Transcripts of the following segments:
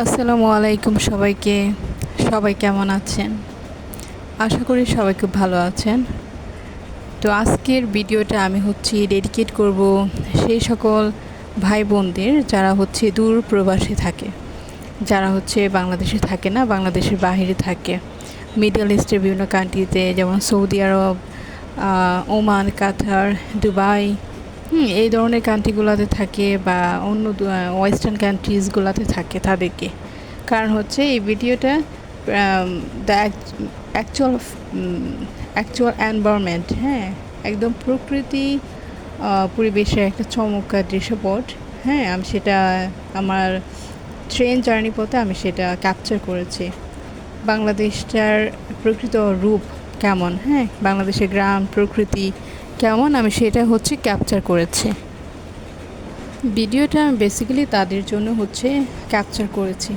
আসসালামু আলাইকুম সবাইকে। সবাই কেমন আছেন? আশা করি সবাই খুব ভালো আছেন। তো আজকের ভিডিওটা আমি হচ্ছে ডেডিকেট করব সেই সকল ভাই বোনদের যারা হচ্ছে দূর প্রবাসে থাকে। যারা হচ্ছে বাংলাদেশে থাকে না, বাংলাদেশের বাইরে থাকে। মিডল ইস্টের বিভিন্ন কান্ট্রিতে যেমন Saudi Arab Oman Qatar Dubai হুম, এই ধরনের কান্ট্রিগুলোতে থাকে বা অন্য ওয়েস্টার্ন কান্ট্রিজগুলোতে থাকে তাদেরকে। কারণ হচ্ছে এই ভিডিওটা দ্য অ্যাকচুয়াল অ্যাকচুয়াল এনভায়রনমেন্ট হ্যাঁ একদম প্রকৃতি পরিবেশের একটা চমৎকার দৃশ্যপট হ্যাঁ আমি সেটা, আমার ট্রেন জার্নি পথে আমি সেটা ক্যাপচার করেছি। বাংলাদেশটার প্রকৃত রূপ কেমন হ্যাঁ বাংলাদেশের গ্রাম, প্রকৃতি কেমন? আমি সেটা হচ্ছে ক্যাপচার করেছি। ভিডিওটা আমি বেসিক্যালি তাদের জন্য হচ্ছে ক্যাপচার করেছি।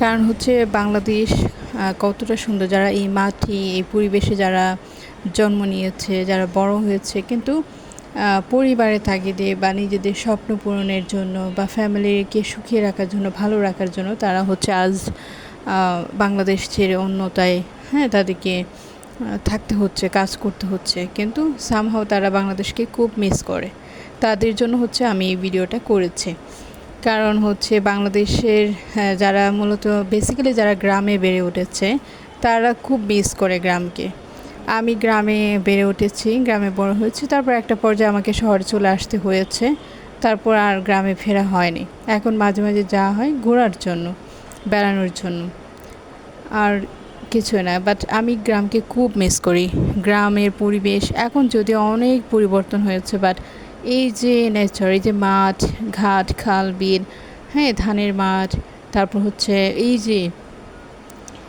কারণ হচ্ছে বাংলাদেশ কতটা সুন্দর। যারা এই মাটি, এই পরিবেশে যারা জন্ম নিয়েছে, যারা বড় হয়েছে, কিন্তু পরিবারে তাগিদে বা নিজেদের স্বপ্ন পূরণের জন্য বা ফ্যামিলিকে সুখিয়ে রাখার জন্য, ভালো রাখার জন্য তারা হচ্ছে আজ বাংলাদেশ ছেড়ে অন্যতায় হ্যাঁ তাদেরকে থাকতে হচ্ছে কাজ করতে হচ্ছে। কিন্তু সামহাও তারা বাংলাদেশকে খুব মিস করে। তাদের জন্য হচ্ছে আমি এই ভিডিওটা করেছি। কারণ হচ্ছে বাংলাদেশের হ্যাঁ, যারা মূলত বেসিক্যালি যারা গ্রামে বেড়ে উঠেছে তারা খুব মিস করে গ্রামকে। আমি গ্রামে বেড়ে উঠেছি গ্রামে বড় হয়েছি। তারপর একটা পর্যায়ে আমাকে শহরে চলে আসতে হয়েছে। তারপর আর গ্রামে ফেরা হয়নি। এখন মাঝে মাঝে যাওয়া হয় ঘোরার জন্য বেড়ানোর জন্য। আর কিছু না বাট আমি গ্রামকে খুব মিস করি। গ্রামের পরিবেশ এখন যদিও অনেক পরিবর্তন হয়েছে বাট এই যে নেচার এই যে মাঠ, ঘাট, খাল, বিল হ্যাঁ ধানের মাঠ, তারপর হচ্ছে এই যে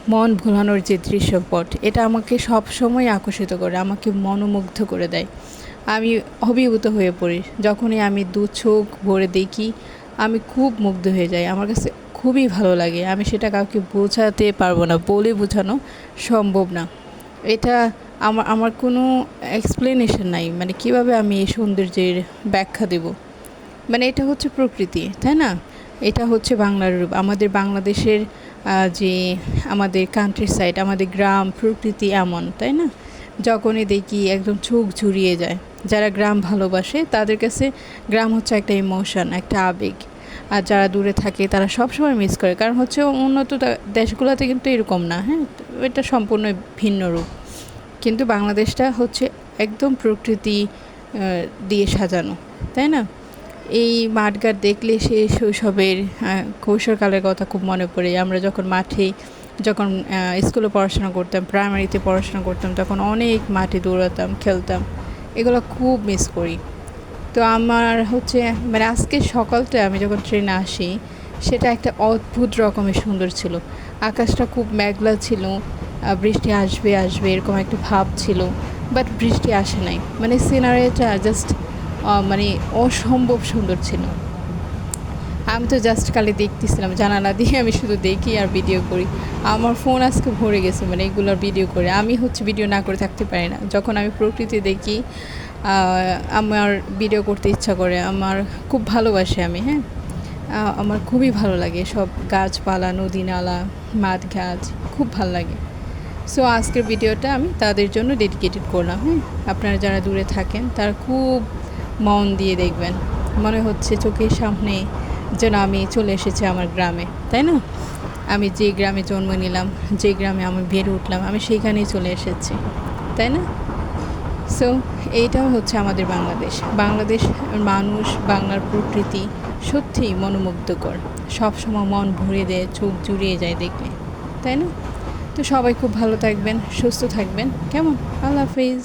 মন ভোলানোর যে দৃশ্যপট, এটা আমাকে সব সময় আকর্ষিত করে, আমাকে মনোমুগ্ধ করে দেয়। আমি অভিভূত হয়ে পড়ি। যখনই আমি দু চোখ ভরে দেখি আমি খুব মুগ্ধ হয়ে যাই। আমার কাছে খুবই ভালো লাগে। আমি সেটা কাউকে বোঝাতে পারব না, বলে বোঝানো সম্ভব না। এটা আমার আমার কোনো এক্সপ্লেনেশন নাই। মানে কীভাবে আমি এই সৌন্দর্যের ব্যাখ্যা দেব? মানে এটা হচ্ছে প্রকৃতি, তাই না? এটা হচ্ছে বাংলার রূপ। আমাদের বাংলাদেশের যে আমাদের কান্ট্রি সাইড আমাদের গ্রাম, প্রকৃতি এমন, তাই না? যখনই দেখি একদম চোখ ঝুরিয়ে যায়। যারা গ্রাম ভালোবাসে, তাদের কাছে গ্রাম হচ্ছে একটা ইমোশন একটা আবেগ। আর যারা দূরে থাকে, তারা সবসময় মিস করে। কারণ হচ্ছে উন্নত দেশগুলোতে কিন্তু এরকম না হ্যাঁ? এটা সম্পূর্ণ ভিন্ন রূপ। কিন্তু বাংলাদেশটা হচ্ছে একদম প্রকৃতি দিয়ে সাজানো, তাই না? এই মাঠঘাট দেখলে সে শৈশবের কৈশোরকালের কথা খুব মনে পড়ে। আমরা যখন মাঠে যখন স্কুলে পড়াশোনা করতাম প্রাইমারিতে পড়াশোনা করতাম, তখন অনেক মাঠে দৌড়াতাম, খেলতাম। এগুলো খুব মিস করি। তো আমার হচ্ছে মানে আজকে সকালটা আমি যখন ট্রেনে আসি, সেটা একটা অদ্ভুত রকমের সুন্দর ছিল। আকাশটা খুব মেঘলা ছিল বৃষ্টি আসবে আসবে এরকম একটা ভাব ছিল বাট বৃষ্টি আসে নাই। মানে সিনারিটা জাস্ট মানে অসম্ভব সুন্দর ছিল। আমি তো জাস্ট কালে দেখতেছিলাম, জানালা দিয়ে আমি শুধু দেখি আর ভিডিও করি। আমার ফোন আজকে ভরে গেছে মানে এগুলোর ভিডিও করে। আমি হচ্ছে ভিডিও না করে থাকতে পারি না। যখন আমি প্রকৃতি দেখি আমার ভিডিও করতে ইচ্ছা করে, আমার খুব ভালোবাসি আমি হ্যাঁ? আমার খুবই ভালো লাগে সব গাছপালা, নদী নালা, মাঠ গাছ খুব ভালো লাগে। সো আজকের ভিডিওটা আমি তাদের জন্য ডেডিকেটেড করলাম হ্যাঁ? আপনারা যারা দূরে থাকেন, তারা খুব মন দিয়ে দেখবেন। মনে হচ্ছে চোখের সামনে যেন আমি চলে এসেছি আমার গ্রামে, তাই না? আমি যে গ্রামে জন্ম নিলাম, যে গ্রামে আমি বেড়ে উঠলাম, আমি সেইখানেই চলে এসেছি, তাই না? সো এইটাও হচ্ছে আমাদের বাংলাদেশ। বাংলাদেশ মানুষ, বাংলার প্রকৃতি সত্যিই মনোমুগ্ধকর। সবসময় মন ভরে দেয়, চোখ জুড়িয়ে যায় দেখলে, তাই না? তো সবাই খুব ভালো থাকবেন, সুস্থ থাকবেন। কেমন? আল্লাহ হাফিজ।